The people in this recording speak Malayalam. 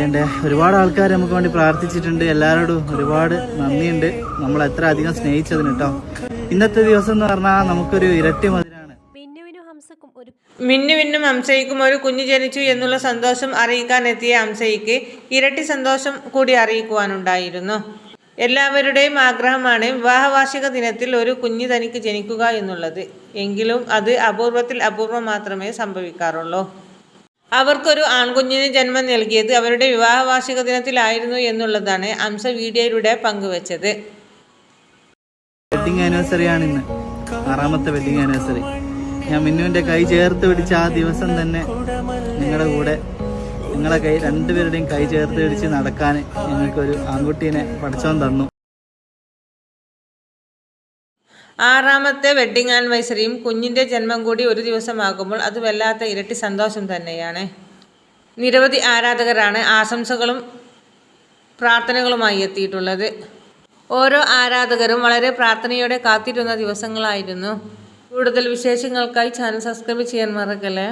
അതേണ്ടേ ഒരുപാട് ആൾക്കാർ നമുക്ക് വേണ്ടി പ്രാർത്ഥിച്ചിട്ടുണ്ട്. എല്ലാവരോടും ഒരുപാട് നന്ദിയുണ്ട്. നമ്മൾ എത്ര അധികം സ്നേഹിച്ചതിന് കേട്ടോ ഇന്നത്തെ ദിവസം എന്ന് പറഞ്ഞാൽ നമുക്കൊരു ഇരട്ടി മധുരാണ്. മിന്നുവിനും ഹംസക്കും ഒരു മിന്നുവിനും ഹംസയ്ക്കും ഒരു കുഞ്ഞു ജനിച്ചു എന്നുള്ള സന്തോഷം അറിയിക്കാൻ എത്തിയ ഹംസയ്ക്ക് ഇരട്ടി സന്തോഷം കൂടി അറിയിക്കുവാനുണ്ടായിരുന്നു. എല്ലാവരുടെയും ആഗ്രഹമാണ് വിവാഹവാർഷിക ദിനത്തിൽ ഒരു കുഞ്ഞ് തനിക്ക് ജനിക്കുക എന്നുള്ളത്. എങ്കിലും അത് അപൂർവത്തിൽ അപൂർവം മാത്രമേ സംഭവിക്കാറുള്ളൂ. അവർക്കൊരു ആൺകുഞ്ഞിന് ജന്മം നൽകിയത് അവരുടെ വിവാഹ വാർഷിക ദിനത്തിലായിരുന്നു എന്നുള്ളതാണ് അംസ വീഡിയോയിലൂടെ പങ്കുവച്ചത്. വെഡിങ് ആനിവേഴ്സറി ആണ് ഇന്ന്. ആറാമത്തെ വെഡിങ് ആനിവേഴ്സറി ഞാൻ മിന്നുവിന്റെ കൈ ചേർത്ത് പിടിച്ച ആ ദിവസം തന്നെ നിങ്ങളുടെ കൂടെ നിങ്ങളെ കൈ രണ്ടുപേരുടെയും കൈ ചേർത്ത് പിടിച്ച് നടക്കാൻ ഞങ്ങൾക്കൊരു ആൺകുട്ടീനെ പഠിച്ചോൻ തന്നു. ആറാമത്തെ വെഡ്ഡിംഗ് ആനിവേഴ്സറിയും കുഞ്ഞിന്റെ ജന്മം കൂടി ഒരു ദിവസമാകുമ്പോൾ അത് വല്ലാത്ത ഇരട്ടി സന്തോഷം തന്നെയാണ്. നിരവധി ആരാധകരാണ് ആശംസകളും പ്രാർത്ഥനകളുമായി എത്തിയിട്ടുള്ളത്. ഓരോ ആരാധകരും വളരെ പ്രാർത്ഥനയോടെ കാത്തിരുന്ന ദിവസങ്ങളായിരുന്നു. കൂടുതൽ വിശേഷങ്ങൾക്കായി ചാനൽ സബ്സ്ക്രൈബ് ചെയ്യാൻ മറക്കല്ലേ?